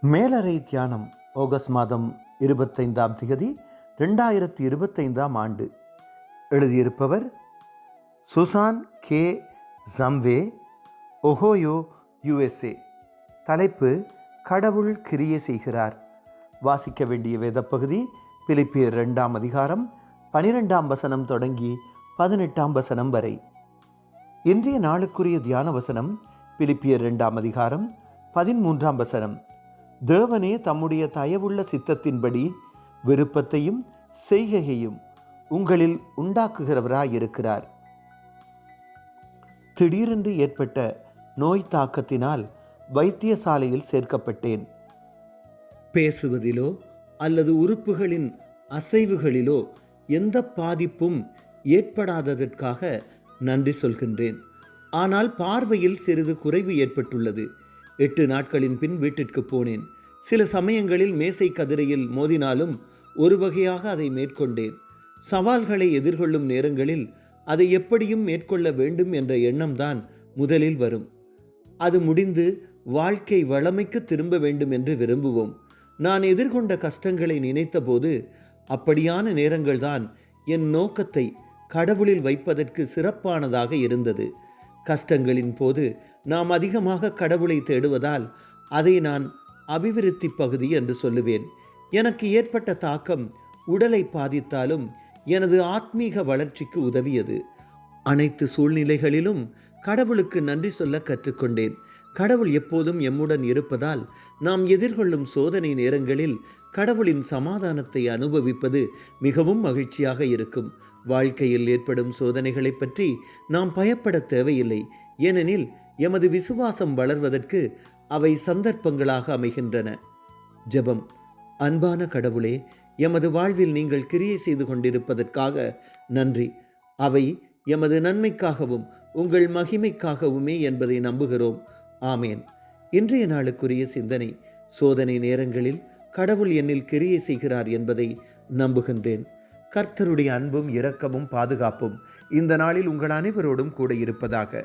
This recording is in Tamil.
மேலறை தியானம் ஆகஸ்ட் மாதம் இருபத்தைந்தாம் திகதி ரெண்டாயிரத்தி இருபத்தைந்தாம் ஆண்டு. எழுதியிருப்பவர் சுசான் கே. ஜம்வே ஒஹோயோ யுஎஸ்ஏ. தலைப்பு கடவுள் கிரியை செய்கிறார். வாசிக்க வேண்டிய வேதப்பகுதி பிலிப்பியர் ரெண்டாம் அதிகாரம் பனிரெண்டாம் வசனம் தொடங்கி பதினெட்டாம் வசனம் வரை. இன்றைய நாளுக்குரிய தியான வசனம் பிலிப்பியர் ரெண்டாம் அதிகாரம் பதிமூன்றாம் வசனம். தேவனே தம்முடைய தயவுள்ள சித்தத்தின்படி விருப்பத்தையும் செய்கையையும் உங்களில் உண்டாக்குகிறவராயிருக்கிறார். திடீரென்று ஏற்பட்ட நோய் தாக்கத்தினால் வைத்தியசாலையில் சேர்க்கப்பட்டேன். பேசுவதிலோ அல்லது உறுப்புகளின் அசைவுகளிலோ எந்த பாதிப்பும் ஏற்படாததற்காக நன்றி சொல்கின்றேன். ஆனால் பார்வையில் சிறிது குறைவு ஏற்பட்டுள்ளது. எட்டு நாட்களின் பின் வீட்டிற்கு போனேன். சில சமயங்களில் மேசை கதிரையில் மோதினாலும் ஒரு வகையாக அதை மேற்கொண்டேன். சவால்களை எதிர்கொள்ளும் நேரங்களில் அதை எப்படியும் மேற்கொள்ள வேண்டும் என்ற எண்ணம்தான் முதலில் வரும். அது முடிந்து வாழ்க்கை வளமைக்கு திரும்ப வேண்டும் என்று விரும்புவோம். நான் எதிர்கொண்ட கஷ்டங்களை நினைத்தபோது அப்படியான நேரங்கள்தான் என் நோக்கத்தை கடவுளில் வைப்பதற்கு சிறப்பானதாக இருந்தது. கஷ்டங்களின் போது நாம் அதிகமாக கடவுளை தேடுவதால் அதை நான் அபிவிருத்தி பகுதி என்று சொல்லுவேன். எனக்கு ஏற்பட்ட தாக்கம் உடலை பாதித்தாலும் எனது ஆத்மீக வளர்ச்சிக்கு உதவியது. அனைத்து சூழ்நிலைகளிலும் கடவுளுக்கு நன்றி சொல்ல கற்றுக்கொண்டேன். கடவுள் எப்போதும் எம்முடன் இருப்பதால் நாம் எதிர்கொள்ளும் சோதனை நேரங்களில் கடவுளின் சமாதானத்தை அனுபவிப்பது மிகவும் மகிழ்ச்சியாக இருக்கும். வாழ்க்கையில் ஏற்படும் சோதனைகளை பற்றி நாம் பயப்பட தேவையில்லை. ஏனெனில் எமது விசுவாசம் வளர்வதற்கு அவை சந்தர்ப்பங்களாக அமைகின்றன. ஜெபம். அன்பான கடவுளே எமது வாழ்வில் நீங்கள் கிரியை செய்து கொண்டிருப்பதற்காக நன்றி. அவை எமது நன்மைக்காகவும் உங்கள் மகிமைக்காகவுமே என்பதை நம்புகிறோம். ஆமேன். இன்றைய நாளுக்குரிய சிந்தனை சோதனை நேரங்களில் கடவுள் என்னில் கிரியை செய்கிறார் என்பதை நம்புகின்றேன். கர்த்தருடைய அன்பும் இரக்கமும் பாதுகாப்பும் இந்த நாளில் உங்கள் அனைவரோடும் கூட இருப்பதாக.